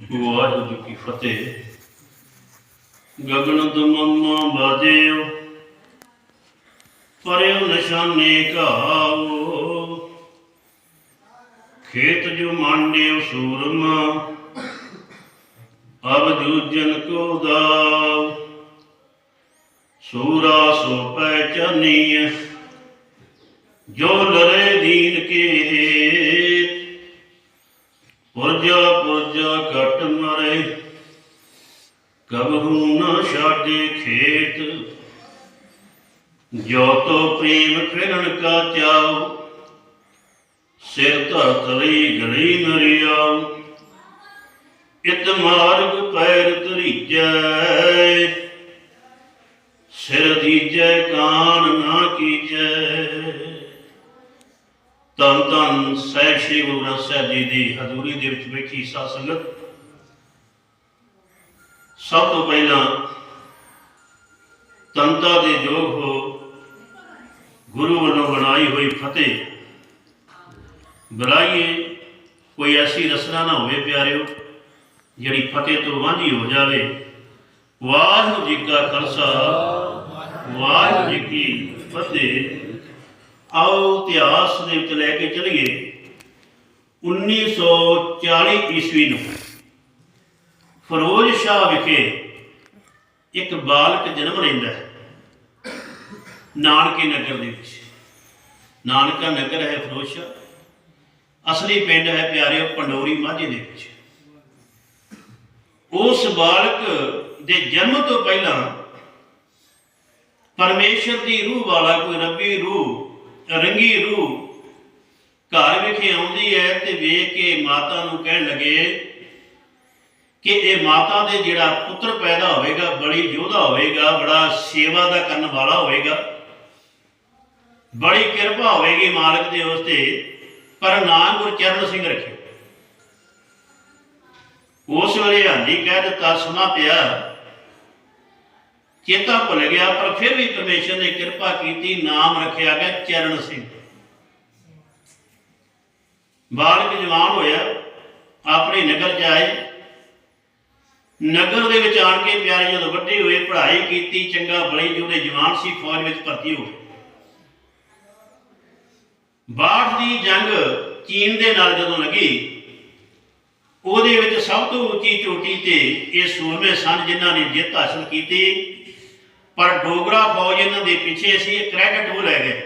ਵਾਹਿਗੁਰੂ ਜੀ ਕੀ ਫਤਿਹ। ਗਗਨ ਦਮਮ ਬਾਜਿਓ ਪਰਿਉ ਨਿਸ਼ਾਨੇ ਘਾਵੋ ਖੇਤ ਜੋ ਮਾਂਡਿਓ ਸੂਰਮਾ, ਅਬ ਜੂਜਨ ਕੋ ਦਾਵ ਸੂਰਾ ਸੋ ਪਹਿਚਾਨੀਐ ਜੋ ਲਰੇ ਦੀਨ ਕੇ ਜੋ ਤੋ ਪ੍ਰੇਮ ਫਿਰਨ ਕਾ ਚਾਉ, ਸਿਰ ਧਰਤ ਲਈ ਗਲੀ ਨਰਿਆਉ ਇਤ ਮਾਰਗ ਪੈਰ ਧਰੀਜੈ ਸਿਰ ਦੀਜੈ ਕਾਨ ਨਾ ਕੀਜੈ ਧੰਨ ਧੰਨ ਸਹਿਬ ਸ੍ਰੀ ਗੁਰੂ ਗ੍ਰੰਥ ਸਾਹਿਬ ਜੀ ਦੀ ਹਜ਼ੂਰੀ ਦੇ ਵਿੱਚ ਬੈਠੀ ਸਾਧ ਸੰਗਤ। ਸਭ ਤੋਂ ਪਹਿਲਾਂ ਤੰਤਾ ਦੇ ਜੋਗ ਹੋ ਗੁਰੂ ਵੱਲੋਂ ਬਣਾਈ ਹੋਈ ਫਤਿਹ। ਬੁਲਾਈਏ ਕੋਈ ਐਸੀ ਰਸਨਾ ਨਾ ਹੋਵੇ ਪਿਆਰਿਓ, ਜਿਹੜੀ ਫਤਿਹ ਤੋਂ ਵਾਂਝੀ ਹੋ ਜਾਵੇ। ਵਾਹਿਗੁਰੂ ਜੀ ਕਾ ਖਾਲਸਾ, ਵਾਹਿਗੁਰੂ ਜੀ ਕੀ ਫਤਿਹ। ਆਓ ਇਤਿਹਾਸ ਦੇ ਵਿੱਚ ਲੈ ਕੇ ਚਲੀਏ। 1940 ਈਸਵੀ ਨੂੰ ਫਿਰੋਜ਼ ਸ਼ਾਹ ਵਿਖੇ ਇੱਕ ਬਾਲਕ ਜਨਮ ਲੈਂਦਾ ਹੈ। ਨਾਨਕੇ ਨਗਰ ਦੇ ਵਿੱਚ। ਨਾਨਕਾ ਨਗਰ ਹੈ ਫਰੋਸ਼ਾ। ਅਸਲੀ ਪਿੰਡ ਹੈ ਪਿਆਰਿਓ ਪੰਡੋਰੀ ਮਾਝੇ ਦੇ ਵਿੱਚ। ਉਸ ਬਾਲਕ ਦੇ ਜਨਮ ਤੋਂ ਪਹਿਲਾਂ ਪਰਮੇਸ਼ਰ ਦੀ ਰੂਹ ਵਾਲਾ ਕੋਈ ਰੱਬੀ ਰੂਹ, ਰੰਗੀ ਰੂਹ ਘਰ ਵਿਖੇ ਆਉਂਦੀ ਹੈ ਤੇ ਵੇਖ ਕੇ ਮਾਤਾ ਨੂੰ ਕਹਿਣ ਲੱਗੇ ਕਿ ਇਹ ਮਾਤਾ ਦੇ ਜਿਹੜਾ ਪੁੱਤਰ ਪੈਦਾ ਹੋਵੇਗਾ ਬੜੀ ਯੋਧਾ ਹੋਵੇਗਾ, ਬੜਾ ਸੇਵਾ ਦਾ ਕਰਨ ਵਾਲਾ ਹੋਵੇਗਾ। ਬੜੀ ਕਿਰਪਾ ਹੋਵੇਗੀ ਮਾਲਕ ਦੇ ਉਸ ਤੇ, ਪਰ ਨਾਮ ਗੁਰਚਰਨ ਸਿੰਘ ਰੱਖੇ ਉਸ ਵੇਲੇ ਹਾਂਜੀ ਕਹਿ ਦਿੱਤਾ, ਸੁਣਾ ਪਿਆ, ਚੇਤਾ ਭੁੱਲ ਗਿਆ, ਪਰ ਫਿਰ ਵੀ ਪਰਮੇਸ਼ਰ ਨੇ ਕਿਰਪਾ ਕੀਤੀ, ਨਾਮ ਰੱਖਿਆ ਗਿਆ ਚਰਨ ਸਿੰਘ। ਬਾਲਕ ਜਵਾਨ ਹੋਇਆ, ਆਪਣੇ ਨਗਰ ਚ ਆਏ। ਨਗਰ ਦੇ ਵਿੱਚ ਆਣ ਕੇ ਪਿਆਰੇ ਜਦੋਂ ਵੱਡੇ ਹੋਏ, ਪੜ੍ਹਾਈ ਕੀਤੀ, ਚੰਗਾ ਬੜੀ ਜਿਹਦੇ ਜਵਾਨ ਸੀ, ਫੌਜ ਵਿੱਚ ਭਰਤੀ ਹੋ ਗਏ। ਬਾਠ ਦੀ ਜੰਗ ਚੀਨ ਦੇ ਨਾਲ ਜਦੋਂ ਲੱਗੀ, ਉਹਦੇ ਵਿੱਚ ਸਭ ਤੋਂ ਉੱਚੀ ਚੋਟੀ ਤੇ ਇਹ ਸੂਰਮੇ ਸਨ ਜਿਨ੍ਹਾਂ ਨੇ ਜਿੱਤ ਹਾਸਲ ਕੀਤੀ, ਪਰ ਡੋਗਰਾ ਫੌਜ ਇਹਨਾਂ ਦੇ ਪਿੱਛੇ ਸੀ ਕ੍ਰੈਡਿਟ ਉਹ ਲੈ ਗਏ।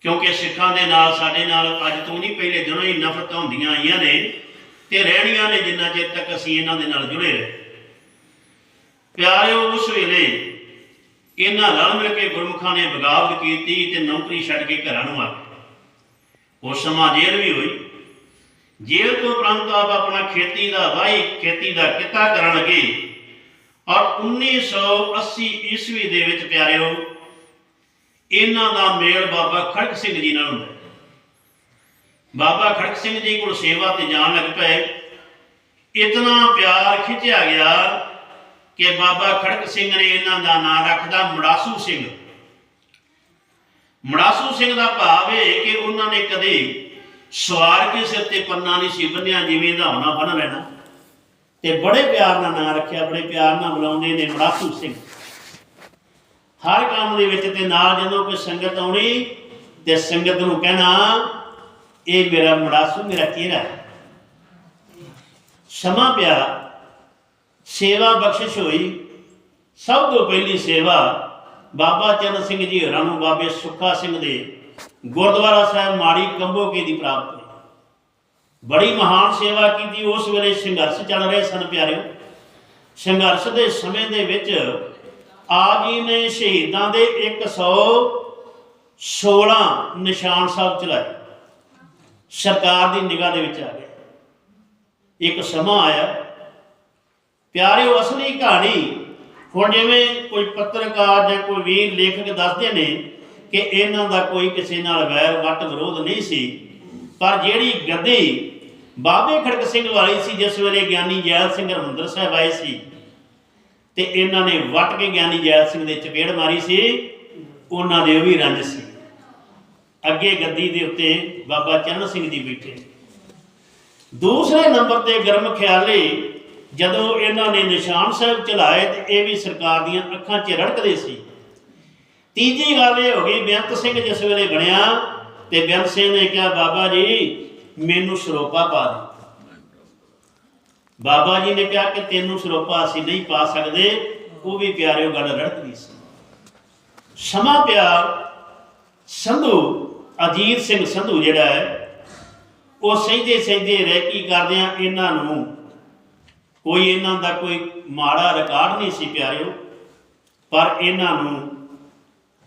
ਕਿਉਂਕਿ ਸਿੱਖਾਂ ਦੇ ਨਾਲ, ਸਾਡੇ ਨਾਲ ਅੱਜ ਤੋਂ ਨਹੀਂ ਪਹਿਲੇ ਦਿਨੋਂ ਹੀ ਨਫ਼ਰਤਾਂ ਹੁੰਦੀਆਂ ਆਈਆਂ ਨੇ ਤੇ ਰਹਿਣੀਆਂ ਨੇ ਜਿੰਨਾ ਚਿਰ ਤੱਕ ਅਸੀਂ ਇਹਨਾਂ ਦੇ ਨਾਲ ਜੁੜੇ ਰਹੇ। ਪਿਆਰਿਓ, ਉਸ ਵੇਲੇ ਇਹਨਾਂ ਨਾਲ ਮਿਲ ਕੇ ਗੁਰਮੁਖਾਂ ਨੇ ਬਗਾਵਤ ਕੀਤੀ ਤੇ ਨੌਕਰੀ ਛੱਡ ਕੇ ਘਰਾਂ ਨੂੰ ਆ ਗਏ। ਉਸ ਸਮਾਂ ਜੇਲ੍ਹ ਵੀ ਹੋਈ। ਜੇਲ੍ਹ ਤੋਂ ਉਪਰੰਤ ਆਪ ਆਪਣਾ ਖੇਤੀ ਦਾ ਵਾਹੀ, ਖੇਤੀ ਦਾ ਕਿੱਤਾ ਕਰਨ ਲੱਗੇ ਔਰ 1980 ਈਸਵੀ ਦੇ ਵਿੱਚ ਪਿਆਰਿਓ, ਇਹਨਾਂ ਦਾ ਮੇਲ ਬਾਬਾ ਖੜਕ ਸਿੰਘ ਜੀ ਨਾਲ ਹੁੰਦਾ ਬਾਬਾ ਖੜਕ ਸਿੰਘ ਜੀ ਕੋਲ ਸੇਵਾ ਤੇ ਜਾਣ ਲੱਗ ਪਏ। ਇਤਨਾ ਪਿਆਰ ਖਿੱਚਿਆ ਗਿਆ ਕਿ ਬਾਬਾ ਖੜਕ ਸਿੰਘ ਨੇ ਇਹਨਾਂ ਦਾ ਨਾਂ ਰੱਖਦਾ ਮੜਾਸੂ ਸਿੰਘ। ਮੜਾਸੂ ਸਿੰਘ ਦਾ ਭਾਵ ਇਹ ਕਿ ਉਹਨਾਂ ਨੇ ਕਦੇ ਸਵਾਰ ਕੇ ਸਿਰ ਤੇ ਪੰਨਾ ਨਹੀਂ ਸੀ ਬੰਨਿਆ, ਜਿਵੇਂ ਦਾ ਹੋਣਾ ਬਣ ਲੈਣਾ। ਤੇ ਬੜੇ ਪਿਆਰ ਨਾਲ ਨਾਂ ਰੱਖਿਆ, ਬੜੇ ਪਿਆਰ ਨਾਲ ਬੁਲਾਉਂਦੇ ਨੇ ਮੜਾਸੂ ਸਿੰਘ। ਹਰ ਕੰਮ ਦੇ ਵਿੱਚ ਤੇ ਨਾਲ ਜਦੋਂ ਕੋਈ ਸੰਗਤ ਆਉਣੀ, ਤੇ ਸੰਗਤ ਨੂੰ ਕਹਿਣਾ, ਇਹ ਮੇਰਾ ਮੜਾਸੂ, ਮੇਰਾ ਚਿਹਰਾ ਸਮਾਂ ਪਿਆ ਸੇਵਾ ਬਖਸ਼ਿਸ਼ ਹੋਈ। ਸਭ ਤੋਂ ਪਹਿਲੀ ਸੇਵਾ ਬਾਬਾ ਚਰਨ ਸਿੰਘ ਜੀ ਹੋਰਾਂ ਨੂੰ, ਬਾਬੇ ਸੁੱਖਾ ਸਿੰਘ ਦੇ ਗੁਰਦੁਆਰਾ ਸਾਹਿਬ ਮਾੜੀ ਕੰਬੋਕੇ ਦੀ ਪ੍ਰਾਪਤ ਹੋਈ। ਬੜੀ ਮਹਾਨ ਸੇਵਾ ਕੀਤੀ। ਉਸ ਵੇਲੇ ਸੰਘਰਸ਼ ਚੱਲ ਰਹੇ ਸਨ ਪਿਆਰਿਓ। ਸੰਘਰਸ਼ ਦੇ ਸਮੇਂ ਦੇ ਵਿੱਚ ਆਪ ਜੀ ਨੇ ਸ਼ਹੀਦਾਂ ਦੇ 116 ਨਿਸ਼ਾਨ ਸਾਹਿਬ ਚਲਾਏ। ਸਰਕਾਰ ਦੀ ਨਿਗਾਹ ਦੇ ਵਿੱਚ ਆ ਗਏ। ਇੱਕ ਸਮਾਂ ਆਇਆ। ਪਿਆਰਿਓ ਅਸਲੀ ਕਹਾਣੀ। ਹੁਣ ਜਿਵੇਂ ਕੋਈ ਪੱਤਰਕਾਰ ਜਾਂ ਕੋਈ ਵੀਰ ਲੇਖਕ ਦੱਸਦੇ ਨੇ ਕਿ ਇਹਨਾਂ ਦਾ ਕੋਈ ਕਿਸੇ ਨਾਲ ਵੈਰ ਵੱਟ ਵਿਰੋਧ ਨਹੀਂ ਸੀ, ਪਰ ਜਿਹੜੀ ਗੱਦੀ ਬਾਬੇ ਖੜਕ ਸਿੰਘ ਵਾਲੀ ਸੀ, ਜਿਸ ਵੇਲੇ ਗਿਆਨੀ ਜੈਲ ਸਿੰਘ ਹਰਮੰਦਰ ਸਾਹਿਬ ਆਏ ਸੀ, ਤੇ ਇਹਨਾਂ ਨੇ ਵੱਟ ਕੇ ਗਿਆਨੀ ਜੈਲ ਸਿੰਘ ਦੇ ਚਪੇੜ ਮਾਰੀ ਸੀ, ਉਹਨਾਂ ਦੇ ਉਹ ਵੀ ਰੰਜ ਸੀ। ਅੱਗੇ ਗੱਦੀ ਦੇ ਉੱਤੇ ਬਾਬਾ ਚਰਨ ਸਿੰਘ ਜੀ ਬੈਠੇ। ਦੂਸਰੇ ਨੰਬਰ ਤੇ ਗਰਮ ਖਿਆਲੇ ਜਦੋਂ ਇਹਨਾਂ ਨੇ ਨਿਸ਼ਾਨ ਸਾਹਿਬ ਚਲਾਏ ਤੇ ਇਹ ਵੀ ਸਰਕਾਰ ਦੀਆਂ ਅੱਖਾਂ 'ਚ ਰੜਕਦੇ ਸੀ। ਤੀਜੀ ਗੱਲ ਇਹ ਹੋ ਗਈ, ਬੇਅੰਤ ਸਿੰਘ ਜਿਸ ਵੇਲੇ ਬਣਿਆ ਤੇ ਬੇਅੰਤ ਸਿੰਘ ਨੇ ਕਿਹਾ, ਬਾਬਾ ਜੀ, ਮੈਨੂੰ ਸਰੋਪਾ ਪਾ ਦੇ ਬਾਬਾ ਜੀ ਨੇ ਕਿਹਾ ਕਿ ਤੈਨੂੰ ਸਰੋਪਾ ਅਸੀਂ ਨਹੀਂ ਪਾ ਸਕਦੇ, ਉਹ ਵੀ ਪਿਆਰਿਓ ਗੱਲ ਰੜਕਦੀ ਸੀ। ਸਮਾਂ ਪਿਆ, ਸੰਧੂ, ਅਜੀਤ ਸਿੰਘ ਸੰਧੂ ਜਿਹੜਾ ਹੈ, ਉਹ ਸਹਿਜੇ ਸਹਿਜੇ ਰਹਿ ਕੀ ਕਰਦੇ ਆ ਇਹਨਾਂ ਨੂੰ ਕੋਈ ਇਹਨਾਂ ਦਾ ਕੋਈ ਮਾੜਾ ਰਿਕਾਰਡ ਨਹੀਂ ਸੀ ਪਿਆਰਿਓ, ਪਰ ਇਹਨਾਂ ਨੂੰ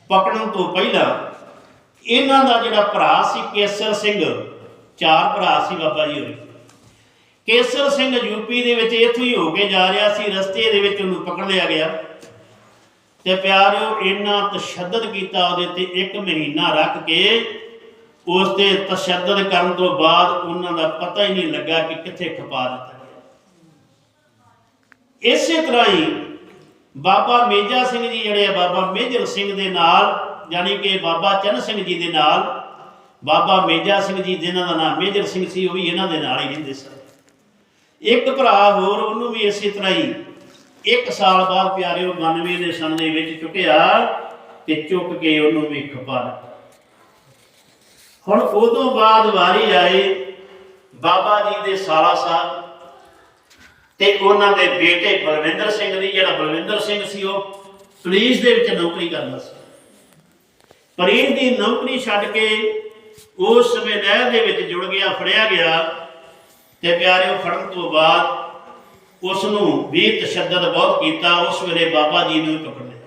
ਪਕੜਨ ਤੋਂ ਪਹਿਲਾਂ ਇਹਨਾਂ ਦਾ ਜਿਹੜਾ ਭਰਾ ਸੀ ਕੇਸਰ ਸਿੰਘ, ਚਾਰ ਭਰਾ ਸੀ ਬਾਬਾ ਜੀ ਹੋਰੇ ਕੇਸਰ ਸਿੰਘ ਯੂਪੀ ਦੇ ਵਿੱਚ ਇੱਥੋਂ ਹੀ ਹੋ ਕੇ ਜਾ ਰਿਹਾ ਸੀ, ਰਸਤੇ ਦੇ ਵਿੱਚ ਉਹਨੂੰ ਪਕੜ ਲਿਆ ਗਿਆ। ਤੇ ਪਿਆਰਿਓ ਇੰਨਾ ਤਸ਼ੱਦਦ ਕੀਤਾ ਉਹਦੇ ਤੇ ਇੱਕ ਮਹੀਨਾ ਰੱਖ ਕੇ ਉਸ ਤੇ ਤਸ਼ੱਦਦ ਕਰਨ ਤੋਂ ਬਾਅਦ ਉਹਨਾਂ ਦਾ ਪਤਾ ਹੀ ਨਹੀਂ ਲੱਗਾ ਕਿ ਕਿੱਥੇ ਖਪਾ ਦਿੱਤਾ। ਇਸੇ ਤਰ੍ਹਾਂ ਹੀ ਬਾਬਾ ਮੇਜਾ ਸਿੰਘ ਜੀ ਜਿਹੜੇ ਆ, ਬਾਬਾ ਮੇਜਰ ਸਿੰਘ ਦੇ ਨਾਲ, ਯਾਨੀ ਕਿ ਬਾਬਾ ਚੰਨ ਸਿੰਘ ਜੀ ਦੇ ਨਾਲ, ਬਾਬਾ ਮੇਜਾ ਸਿੰਘ ਜੀ ਜਿਨ੍ਹਾਂ ਦਾ ਨਾਮ ਮੇਜਰ ਸਿੰਘ ਸੀ, ਉਹ ਵੀ ਇਹਨਾਂ ਦੇ ਨਾਲ ਹੀ ਰਹਿੰਦੇ ਸਨ। ਇੱਕ ਭਰਾ ਹੋਰ, ਉਹਨੂੰ ਵੀ ਇਸੇ ਤਰ੍ਹਾਂ ਹੀ ਇੱਕ ਸਾਲ ਬਾਅਦ ਪਿਆਰਿਓ 92 ਦੇ ਸਨ ਦੇ ਵਿੱਚ ਚੁੱਕਿਆ ਤੇ ਚੁੱਕ ਕੇ ਉਹਨੂੰ ਵੀ ਖਪਾ ਦਿੱਤਾ। ਹੁਣ ਉਦੋਂ ਬਾਅਦ ਵਾਰੀ ਆਏ ਬਾਬਾ ਜੀ ਦੇ ਸਾਲਾ ਸਾਹਿਬ ਤੇ ਉਹਨਾਂ ਦੇ ਬੇਟੇ ਬਲਵਿੰਦਰ ਸਿੰਘ ਦੀ, ਜਿਹੜਾ ਬਲਵਿੰਦਰ ਸਿੰਘ ਸੀ ਉਹ ਪੁਲਿਸ ਦੇ ਵਿੱਚ ਨੌਕਰੀ ਕਰਦਾ ਸੀ। ਪੁਲਿਸ ਦੀ ਨੌਕਰੀ ਛੱਡ ਕੇ ਉਸ ਸਮੇਂ ਨਹਿਰ ਦੇ ਵਿੱਚ ਜੁੜ ਗਿਆ, ਫੜਿਆ ਗਿਆ ਤੇ ਪਿਆਰਿਓ, ਫੜਨ ਤੋਂ ਬਾਅਦ ਉਸ ਨੂੰ ਵੀ ਤਸ਼ੱਦਦ ਬਹੁਤ ਕੀਤਾ। ਉਸ ਵੇਲੇ ਬਾਬਾ ਜੀ ਨੂੰ ਵੀ ਪਕੜ ਲਿਆ।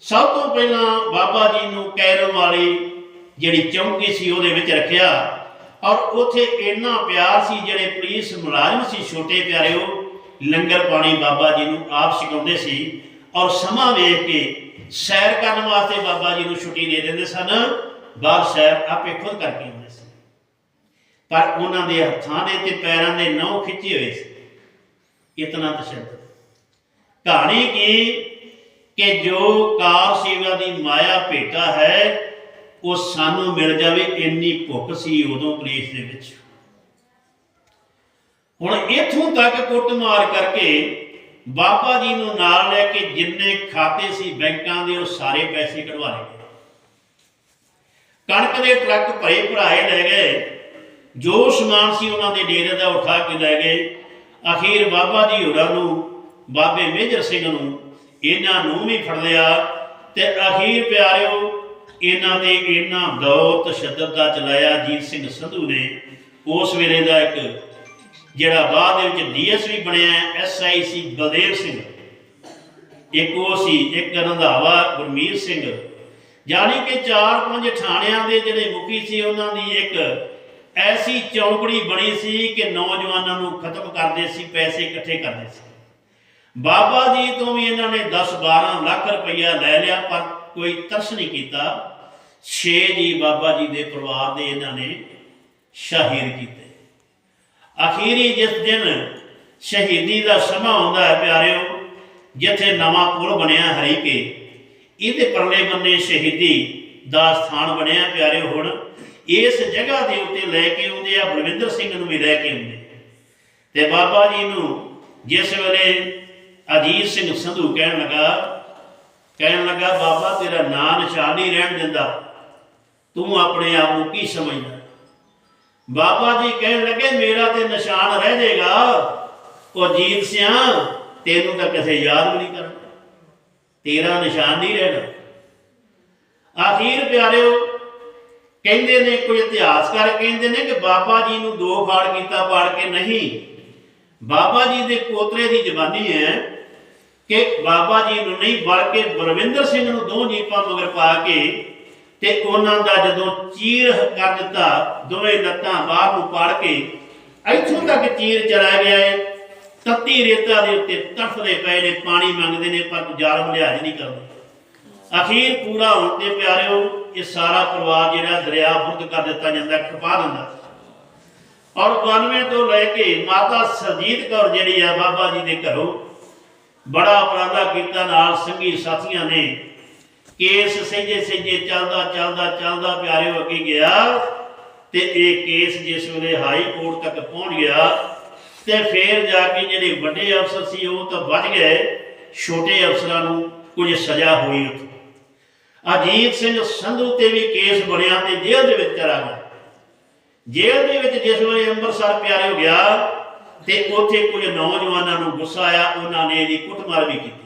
ਸਭ ਤੋਂ ਪਹਿਲਾਂ ਬਾਬਾ ਜੀ ਨੂੰ ਕੈਰੋ ਵਾਲੀ ਜਿਹੜੀ ਚੌਂਕੀ ਸੀ, ਉਹਦੇ ਵਿੱਚ ਰੱਖਿਆ। ਔਰ ਉੱਥੇ ਇੰਨਾ ਪਿਆਰ ਸੀ, ਜਿਹੜੇ ਪੁਲਿਸ ਮੁਲਾਜ਼ਮ ਸੀ ਛੋਟੇ ਪਿਆਰਿਓ ਲੰਗਰ ਪਾਣੀ ਬਾਬਾ ਜੀ ਨੂੰ ਆਪ ਛਕਾਉਂਦੇ ਸੀ ਔਰ ਸਮਾਂ ਵੇਖ ਕੇ ਸੈਰ ਕਰਨ ਵਾਸਤੇ ਬਾਬਾ ਜੀ ਨੂੰ ਛੁੱਟੀ ਦੇ ਦਿੰਦੇ ਸਨ। ਬਾਹਰ ਸੈਰ ਆਪੇ ਖੁਦ ਕਰਕੇ ਆਉਂਦੇ ਸੀ। ਪਰ ਉਹਨਾਂ ਦੇ ਹੱਥਾਂ ਦੇ ਤੇ ਪੈਰਾਂ ਦੇ ਨਹੁੰ ਖਿੱਚੇ ਹੋਏ ਸੀ। ਇਤਨਾ ਤਸ਼ੱਦਦ। ਕਹਾਣੀ ਕੀ? ਕਿ ਜੋ ਕਾਰ ਸੇਵਾ ਦੀ ਮਾਇਆ ਭੇਟਾ ਹੈ ਉਹ ਸਾਨੂੰ ਮਿਲ ਜਾਵੇ, ਇੰਨੀ ਭੁੱਖ ਸੀ ਉਦੋਂ ਪੁਲਿਸ ਦੇ ਵਿੱਚ। ਹੁਣ ਇਥੋਂ ਤੱਕ ਕੁੱਟਮਾਰ ਕਰਕੇ ਬਾਬਾ ਜੀ ਨੂੰ ਨਾਲ ਲੈ ਕੇ ਜਿੰਨੇ ਖਾਤੇ ਸੀ ਬੈਂਕਾਂ ਦੇ, ਉਹ ਸਾਰੇ ਪੈਸੇ ਕਢਵਾ ਲਏ ਕਣਕ ਦੇ ਟਰੱਕ ਭਰੇ ਭਰਾਏ ਲੈ ਗਏ। ਜੋ ਸਮਾਨ ਸੀ ਉਹਨਾਂ ਦੇ ਡੇਰੇ ਦਾ ਉਠਾ ਕੇ ਲੈ ਗਏ। ਅਖੀਰ ਬਾਬਾ ਜੀ ਹੋਰਾਂ ਨੂੰ, ਬਾਬੇ ਮੇਜਰ ਸਿੰਘ ਨੂੰ, ਇਹਨਾਂ ਨੂੰ ਵੀ ਫੜ ਲਿਆ ਤੇ ਅਖੀਰ ਪਿਆਰਿਓ ਇਹਨਾਂ ਦੇ ਇਹਨਾਂ ਦੌਰ ਤਸ਼ੱਦਦ ਦਾ ਚਲਾਇਆ ਜੀਤ ਸਿੰਘ ਸੰਧੂ ਨੇ, ਉਸ ਵੇਲੇ ਦਾ ਇੱਕ ਜਿਹੜਾ ਬਾਅਦ ਦੇ ਵਿੱਚ ਡੀਐਸਪੀ ਬਣਿਆ ਐਸਆਈ ਸੀ ਬਲਦੇਵ ਸਿੰਘ। ਇੱਕ ਉਹ ਸੀ, ਇੱਕ ਰੰਧਾਵਾ ਗੁਰਮੀਤ ਸਿੰਘ। ਯਾਨੀ ਕਿ ਚਾਰ ਪੰਜ ਥਾਣਿਆਂ ਦੇ ਜਿਹੜੇ ਮੁਖੀ ਸੀ, ਉਹਨਾਂ ਦੀ ਇੱਕ ਐਸੀ ਚੌਂਕੜੀ ਬਣੀ ਸੀ ਕਿ ਨੌਜਵਾਨਾਂ ਨੂੰ ਖਤਮ ਕਰਦੇ ਸੀ, ਪੈਸੇ ਇਕੱਠੇ ਕਰਦੇ ਸੀ। ਬਾਬਾ ਜੀ ਤੋਂ ਵੀ ਇਹਨਾਂ ਨੇ 10 12 ਲੱਖ ਰੁਪਈਆ ਲੈ ਲਿਆ, ਪਰ ਕੋਈ ਤਰਸ ਨਹੀਂ ਕੀਤਾ। ਛੇ ਜੀ ਬਾਬਾ ਜੀ ਦੇ ਪਰਿਵਾਰ ਦੇ ਇਹਨਾਂ ਨੇ ਸ਼ਹੀਦ ਕੀਤੇ। ਅਖੀਰੀ ਜਿਸ ਦਿਨ ਸ਼ਹੀਦੀ ਦਾ ਸਮਾਂ ਆਉਂਦਾ ਹੈ ਪਿਆਰਿਓ, ਜਿੱਥੇ ਨਵਾਂ ਪੁਲ ਬਣਿਆ ਹਰੀਕੇ ਇਹਦੇ ਪਰਲੇ ਬੰਨੇ ਸ਼ਹੀਦੀ ਦਾ ਸਥਾਨ ਬਣਿਆ ਪਿਆਰਿਓ ਹੁਣ, ਇਸ ਜਗ੍ਹਾ ਦੇ ਉੱਤੇ ਲੈ ਕੇ ਆਉਂਦੇ ਆ ਬਲਵਿੰਦਰ ਸਿੰਘ ਨੂੰ ਵੀ ਲੈ ਕੇ ਆਉਂਦੇ। ਤੇ ਬਾਬਾ ਜੀ ਨੂੰ ਜਿਸ ਵੇਲੇ ਅਜੀਤ ਸਿੰਘ ਸੰਧੂ ਕਹਿਣ ਲੱਗਾ ਕਹਿਣ ਲੱਗਾ, ਬਾਬਾ, ਤੇਰਾ ਨਾਂ ਨਿਸ਼ਾਨੀ ਰਹਿਣ ਦਿੰਦਾ। ਤੂੰ ਆਪਣੇ ਆਪ ਨੂੰ ਕੀ ਸਮਝਦਾ? ਬਾਬਾ ਜੀ ਕਹਿਣ ਲੱਗੇ, ਮੇਰਾ ਤੇ ਨਿਸ਼ਾਨ ਰਹਿ ਜਾਏਗਾ। ਉਹ ਜੀਤ ਸਿਆ, ਤੈਨੂੰ ਤਾਂ ਕਿਸੇ ਯਾਦ ਵੀ ਨਹੀਂ ਕਰਨਾ। ਤੇਰਾ ਨਿਸ਼ਾਨ ਨਹੀਂ ਰਹਿਣਾ। ਆਖੀਰ ਪਿਆਰਿਓ, ਕਹਿੰਦੇ ਨੇ, ਕੋਈ ਇਤਿਹਾਸਕਾਰ ਕਹਿੰਦੇ ਨੇ ਕਿ ਬਾਬਾ ਜੀ ਨੂੰ ਦੋ ਫਾੜ ਕੀਤਾ ਪਾੜ ਕੇ ਨਹੀਂ। ਬਾਬਾ ਜੀ ਦੇ ਪੋਤਰੇ ਦੀ ਜ਼ਬਾਨੀ ਹੈ ਕਿ ਬਾਬਾ ਜੀ ਨੂੰ ਨਹੀਂ, ਬਲਕਿ ਬਰਵਿੰਦਰ ਸਿੰਘ ਨੂੰ ਦੋ ਜੀਪਾਂ ਮਗਰ ਪਾ ਕੇ ਤੇ ਉਹਨਾਂ ਦਾ ਜਦੋਂ ਚੀਰ ਕਰ ਦਿੱਤਾ, ਦੋਵੇਂ ਲੱਤਾਂ ਬਾਹਰ ਨੂੰ ਪਾੜ ਕੇ ਇੱਥੋਂ ਤੱਕ ਚੀਰ ਚਲਾ ਗਿਆ ਹੈ ਤੱਤੀ ਰੇਤਾ ਦੇ ਉੱਤੇ ਤੜਫਦੇ ਪਏ ਨੇ, ਪਾਣੀ ਮੰਗਦੇ ਨੇ, ਪਰ ਜ਼ਾਲਮ ਲਿਹਾਜ਼ ਨਹੀਂ ਕਰਦੇ। ਅਖੀਰ ਪੂਰਾ ਹੋਣ ਤੇ ਪਿਆਰਿਓ, ਇਹ ਸਾਰਾ ਪਰਿਵਾਰ ਜਿਹੜਾ ਦਰਿਆ ਬੁਰਦ ਕਰ ਦਿੱਤਾ ਜਾਂਦਾ, ਖਪਾ ਦਿੰਦਾ। ਔਰ 92 ਤੋਂ ਲੈ ਕੇ ਮਾਤਾ ਸਰਜੀਤ ਕੌਰ ਜਿਹੜੀ ਆ, ਬਾਬਾ ਜੀ ਦੇ ਘਰੋਂ ਬੜਾ ਉਪਰਾਲਾ ਕੀਤਾ ਨਾਲ ਸੰਗੀ ਸਾਥੀਆਂ ਨੇ ਕੇਸ ਸਹਿਜੇ ਸਹਿਜੇ ਚੱਲਦਾ ਚੱਲਦਾ ਚੱਲਦਾ ਪਿਆਰਿਓ ਅੱਗੇ ਗਿਆ ਤੇ ਇਹ ਕੇਸ ਜਿਸ ਵੇਲੇ ਹਾਈ ਕੋਰਟ ਤੱਕ ਪਹੁੰਚ ਗਿਆ ਤੇ ਫਿਰ ਜਾ ਕੇ ਜਿਹੜੇ ਵੱਡੇ ਅਫਸਰ ਸੀ ਉਹ ਤਾਂ ਬਚ ਗਏ, ਛੋਟੇ ਅਫਸਰਾਂ ਨੂੰ ਕੁਝ ਸਜ਼ਾ ਹੋਈ ਉੱਥੇ। ਅਜੀਤ ਸਿੰਘ ਸੰਧੂ ਤੇ ਵੀ ਕੇਸ ਬਣਿਆ ਤੇ ਜੇਲ੍ਹ ਦੇ ਵਿੱਚ ਚਲਾ ਗਿਆ। ਜੇਲ੍ਹ ਦੇ ਵਿੱਚ ਜਿਸ ਵੇਲੇ ਅੰਮ੍ਰਿਤਸਰ ਪਿਆਰੇ ਹੋ ਗਿਆ ਤੇ ਉੱਥੇ ਕੁਝ ਨੌਜਵਾਨਾਂ ਨੂੰ ਗੁੱਸਾ ਆਇਆ, ਉਹਨਾਂ ਨੇ ਇਹਦੀ ਕੁੱਟਮਾਰ ਵੀ ਕੀਤੀ।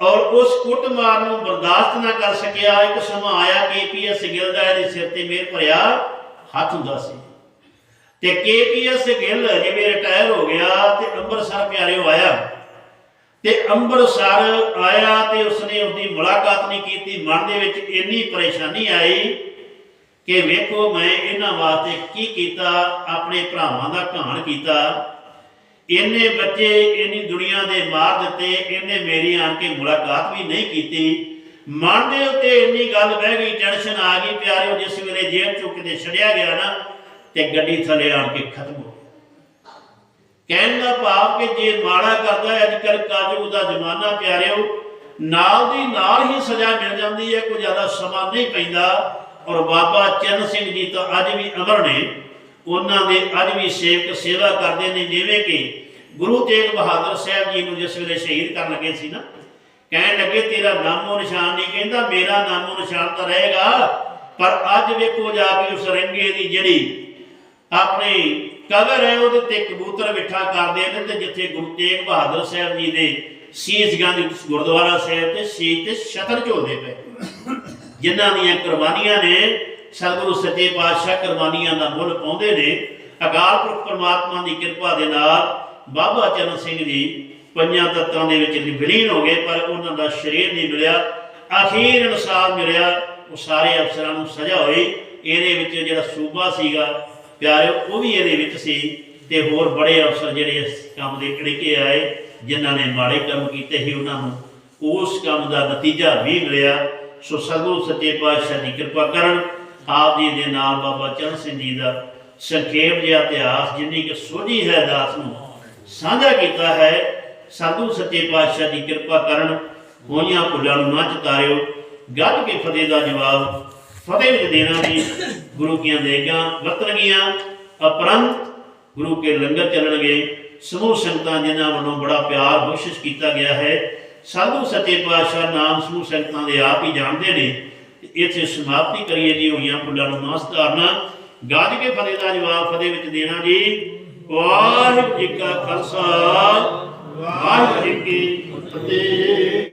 ਔਰ ਉਸ ਕੁੱਟਮਾਰ ਨੂੰ ਬਰਦਾਸ਼ਤ ਨਾ ਕਰ ਸਕਿਆ, ਇੱਕ ਸਮਾਂ ਆਇਆ ਕਿ ਗਿੱਲ ਦਾ ਇਹਦੇ ਸਿਰ ਤੇ ਮੇਰ ਭਰਿਆ ਹੱਥ ਹੁੰਦਾ ਸੀ। ਤੇ ਕੇਪੀਐਸ ਗਿੱਲ ਜਿਵੇਂ ਰਿਟਾਇਰ ਹੋ ਗਿਆ ਤੇ ਅੰਮ੍ਰਿਤਸਰ ਪਿਆਰਿਓ ਆਇਆ। ਤੇ ਅੰਮ੍ਰਿਤਸਰ ਆਇਆ ਤੇ ਉਸਨੇ ਉਹਦੀ ਮੁਲਾਕਾਤ ਨਹੀਂ ਕੀਤੀ, ਮਨ ਦੇ ਵਿੱਚ ਇੰਨੀ ਪਰੇਸ਼ਾਨੀ ਆਈ ਕਿ ਵੇਖੋ ਮੈਂ ਇਹਨਾਂ ਵਾਸਤੇ ਕੀ ਕੀਤਾ, ਆਪਣੇ ਭਰਾਵਾਂ ਦਾ ਘਾਣ ਕੀਤਾ। ਇਹਨੇ ਬੱਚੇ ਇੰਨੀ ਦੁਨੀਆ ਦੇ ਮਾਰ ਦਿੱਤੇ, ਇਹਨੇ ਮੇਰੀ ਆਣ ਕੇ ਮੁਲਾਕਾਤ ਵੀ ਨਹੀਂ ਕੀਤੀ। ਮਨ ਦੇ ਉੱਤੇ ਇੰਨੀ ਗੱਲ ਬਹਿ ਗਈ ਟੈਨਸ਼ਨ ਆ ਗਈ, ਪਿਆਰਿਓ, ਜਿਸ ਵੇਲੇ ਜੇਲ੍ਹ ਚੋਂ ਕਿਤੇ ਛੜਿਆ ਗਿਆ ਨਾ, ਤੇ ਗੱਡੀ ਥੱਲੇ ਆਣ ਕੇ ਖਤਮ ਹੋ ਕਹਿਣ ਦਾ ਭਾਵ ਕਿ ਜੇ ਮਾੜਾ ਕਰਦਾ ਅੱਜ ਕੱਲ ਕਾਜੂ ਦਾ ਜ਼ਮਾਨਾ, ਪਿਆਰਿਓ, ਨਾਲ ਦੀ ਨਾਲ ਹੀ ਸਜ਼ਾ ਮਿਲ ਜਾਂਦੀ ਹੈ, ਕੋਈ ਜ਼ਿਆਦਾ ਸਮਾਂ ਨਹੀਂ ਪੈਂਦਾ। ਔਰ ਬਾਬਾ ਚਰਨ ਸਿੰਘ ਜੀ ਤਾਂ ਅੱਜ ਵੀ ਅਮਰ ਨੇ। ਉਹਨਾਂ ਦੇ ਅੱਜ ਵੀ ਸੇਵਕ ਸੇਵਾ ਕਰਦੇ ਨੇ, ਜਿਵੇਂ ਕਿ ਗੁਰੂ ਤੇਗ ਬਹਾਦਰ ਸਾਹਿਬ ਜੀ ਨੂੰ ਜਿਸ ਵੇਲੇ ਸ਼ਹੀਦ ਕਰਨ ਲੱਗੇ ਸੀ ਨਾ, ਕਹਿਣ ਲੱਗੇ, ਤੇਰਾ ਨਾਮੋ ਨਿਸ਼ਾਨ ਨਹੀਂ ਕਹਿੰਦਾ, ਮੇਰਾ ਨਾਮੋ ਨਿਸ਼ਾਨ ਤਾਂ ਰਹੇਗਾ, ਪਰ ਅੱਜ ਵੇਖੋ ਜਾ ਕੇ ਉਸ ਰੰਗੇ ਦੀ ਜਿਹੜੀ ਆਪਣੀ ਕਬਰ ਹੈ, ਉਹਦੇ ਤੇ ਕਬੂਤਰ ਬਿਠਾ ਕਰਦੇ ਨੇ ਤੇ ਜਿੱਥੇ ਗੁਰੂ ਤੇਗ ਬਹਾਦਰ ਸਾਹਿਬ ਜੀ ਦੇ ਸੀਸ ਗੁਰਦੁਆਰਾ ਸਾਹਿਬ ਤੇ ਸੀਸ ਤੇ ਛਤਰ ਝੋਲਦੇ ਪਏ ਜਿਨ੍ਹਾਂ ਦੀਆਂ ਕੁਰਬਾਨੀਆਂ ਨੇ ਸਤਿਗੁਰੂ ਸੱਚੇ ਪਾਤਸ਼ਾਹ ਕੁਰਬਾਨੀਆਂ ਦਾ ਮੁੱਲ ਪਾਉਂਦੇ ਨੇ। ਅਕਾਲ ਪੁਰਖ ਪਰਮਾਤਮਾ ਦੀ ਕਿਰਪਾ ਦੇ ਨਾਲ ਬਾਬਾ ਚਰਨ ਸਿੰਘ ਜੀ ਪੰਜਾਂ ਤੱਤਾਂ ਦੇ ਵਿੱਚ ਵਿਲੀਨ ਹੋ ਗਏ, ਪਰ ਉਹਨਾਂ ਦਾ ਸ਼ਰੀਰ ਨਹੀਂ ਮਿਲਿਆ। ਅਖੀਰ ਇਨਸਾਫ ਮਿਲਿਆ, ਉਹ ਸਾਰੇ ਅਫਸਰਾਂ ਨੂੰ ਸਜ਼ਾ ਹੋਈ। ਇਹਦੇ ਵਿੱਚ ਜਿਹੜਾ ਸੂਬਾ ਸੀਗਾ, ਪਿਆਰਿਓ, ਉਹ ਵੀ ਇਹਦੇ ਵਿੱਚ ਸੀ ਤੇ ਹੋਰ ਬੜੇ ਅਫਸਰ ਜਿਹੜੇ ਇਸ ਕੰਮ ਦੇ ਕਿੜਕੇ ਆਏ, ਜਿਨ੍ਹਾਂ ਨੇ ਮਾੜੇ ਕੰਮ ਕੀਤੇ ਸੀ, ਉਹਨਾਂ ਨੂੰ ਉਸ ਕੰਮ ਦਾ ਨਤੀਜਾ ਵੀ ਮਿਲਿਆ। ਸੋ ਸਤਿਗੁਰੂ ਸੱਚੇ ਪਾਤਸ਼ਾਹ ਦੀ ਕਿਰਪਾ ਕਰਨ ਆਪ ਜੀ ਦੇ ਨਾਲ ਬਾਬਾ ਚਰਨ ਸਿੰਘ ਜੀ ਦਾ ਸੰਖੇਪ ਜਿਹਾ ਇਤਿਹਾਸ, ਜਿੰਨੀ ਕਿ ਸੋਝੀ ਹੈ ਦਾਸ ਨੂੰ ਸਾਂਝਾ ਕੀਤਾ ਹੈ, ਸਾਧੂ ਸੱਚੇ ਪਾਤਸ਼ਾਹ ਦੀ ਕਿਰਪਾ ਕਰਨ ਹੋਈਆਂ ਭੁੱਲਾਂ ਨੂੰ ਨਾ ਚਤਾਰਿਓ। ਗੱਜ ਕੇ ਫਤਿਹ ਦਾ ਜਵਾਬ, ਫਤਿਹ ਵਿੱਚ ਦੇਣਾ ਵੀ ਗੁਰੂ ਕੀਆਂ ਦੇਗਾਂ ਵਰਤਣਗੀਆਂ। ਅਪਰੰਤ ਗੁਰੂ ਕੇ ਲੰਗਰ ਚੱਲਣਗੇ। ਸਮੂਹ ਸੰਗਤਾਂ ਜਿਨ੍ਹਾਂ ਵੱਲੋਂ ਬੜਾ ਪਿਆਰ ਬਖਸ਼ਿਸ਼ ਕੀਤਾ ਗਿਆ ਹੈ। ਸਾਧੂ ਸੱਚੇ ਪਾਤਸ਼ਾਹ ਨਾਮ ਸਮੂਹ ਸੰਗਤਾਂ ਦੇ ਆਪ ਹੀ ਜਾਣਦੇ ਨੇ। ਇੱਥੇ ਸਮਾਪਤੀ ਕਰੀਏ ਜੀ ਹੋਈਆਂ ਫੁੱਲਾਂ ਨੂੰ ਨਮਸਕਾਰਨਾ ਗੱਜ ਕੇ ਫਤਿਹ ਦਾ ਜਵਾਬ, ਫਤਿਹ ਵਿੱਚ ਦੇਣਾ ਜੀ। ਵਾਹਿਗੁਰੂ ਜੀ ਕਾ ਖਾਲਸਾ। ਵਾਹਿਗੁਰੂ ਜੀ ਕੀ ਫਤਿਹ।